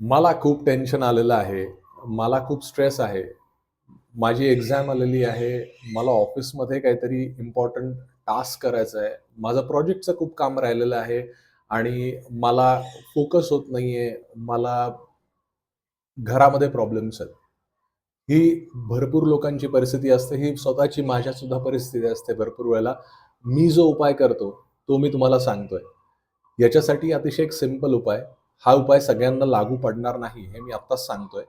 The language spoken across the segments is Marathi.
मला खूप टेन्शन आलेलं आहे. मला खूप स्ट्रेस आहे. माझी एक्झाम आलेली आहे. मला ऑफिसमध्ये काहीतरी इम्पॉर्टंट टास्क करायचं आहे. माझं प्रोजेक्टचं खूप काम राहिलेलं आहे आणि मला फोकस होत नाही आहे मला घरामध्ये प्रॉब्लेम्स आहेत. ही भरपूर लोकांची परिस्थिती असते. ही स्वतःची माझ्यासुद्धा परिस्थिती असते भरपूर वेळेला. मी जो उपाय करतो तो मी तुम्हाला सांगतोय. याच्यासाठी अतिशय एक सिंपल उपाय. हा उपाय सगळ्यांना लागू पडणार नाही हे मी आत्ताच सांगतोय.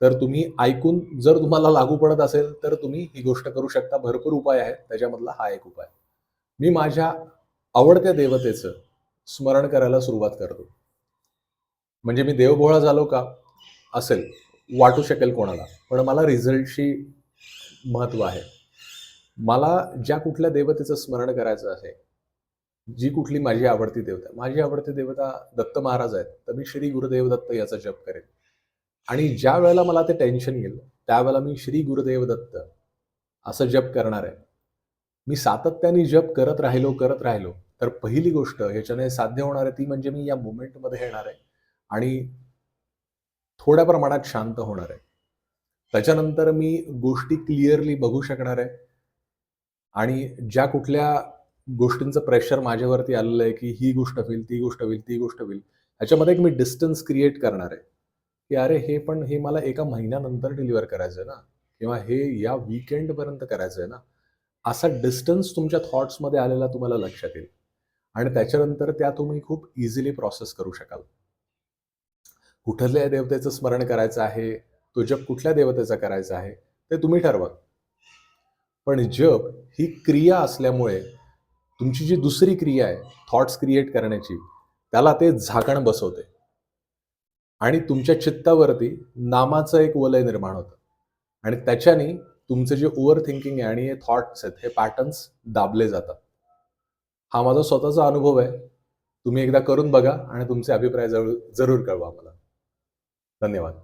तर तुम्ही ऐकून जर तुम्हाला लागू पडत असेल तर तुम्ही ही गोष्ट करू शकता. भरपूर उपाय आहेत त्याच्यामधला हा एक उपाय. मी माझ्या आवडत्या देवतेचं स्मरण करायला सुरुवात करतो. म्हणजे मी देवभोळा झालो का? असेल वाटू शकेल कोणाला. पण मला रिझल्टशी महत्त्व आहे. मला ज्या कुठल्या देवतेचं स्मरण करायचं आहे जी कुठली माझी आवडती देवता. माझी आवडती देवता दत्त महाराज आहेत. तर मी श्री गुरुदेव दत्त याचा जप करेन. आणि ज्या वेळेला मला ते टेन्शन येईल त्यावेळेला मी श्री गुरुदेव दत्त असं जप करणार आहे. मी सातत्याने जप करत राहिलो करत राहिलो. तर पहिली गोष्ट ह्याच्याने साध्य होणार आहे ती म्हणजे मी या मुवमेंटमध्ये येणार आहे. आणि थोड्या प्रमाणात शांत होणार आहे. त्याच्यानंतर मी गोष्टी क्लिअरली बघू शकणार आहे. आणि ज्या कुठल्या गोष्टींचं प्रेशर माझ्यावरती आलेलं आहे की ही गोष्ट होईल ती गोष्ट होईल ती गोष्ट होईल. ह्याच्यामध्ये एक मी डिस्टन्स क्रिएट करणार आहे. की अरे हे पण हे मला एका महिन्यानंतर डिलिव्हर करायचं आहे ना? किंवा हे या वीकेंडपर्यंत करायचं आहे ना? असा डिस्टन्स तुमच्या थॉट्समध्ये आलेला तुम्हाला लक्षात येईल. आणि त्याच्यानंतर त्या तुम्ही खूप इझिली प्रोसेस करू शकाल. कुठल्या देवतेचं स्मरण करायचं आहे? तो जप कुठल्या देवतेचा करायचा आहे? ते तुम्ही ठरवा. पण जप ही क्रिया असल्यामुळे तुमची जी दुसरी क्रिया आहे थॉट्स क्रिएट करण्याची त्याला ते झाकण बसवते. आणि तुमच्या चित्तावरती नामाचं एक वलय निर्माण होतं. आणि त्याच्याने तुमचं जे ओव्हर थिंकिंग आहे आणि हे थॉट्स आहेत हे पॅटर्न्स दाबले जातात. हा माझा स्वतःचा अनुभव आहे. तुम्ही एकदा करून बघा आणि तुमचे अभिप्राय जरूर जरूर कळवा मला धन्यवाद.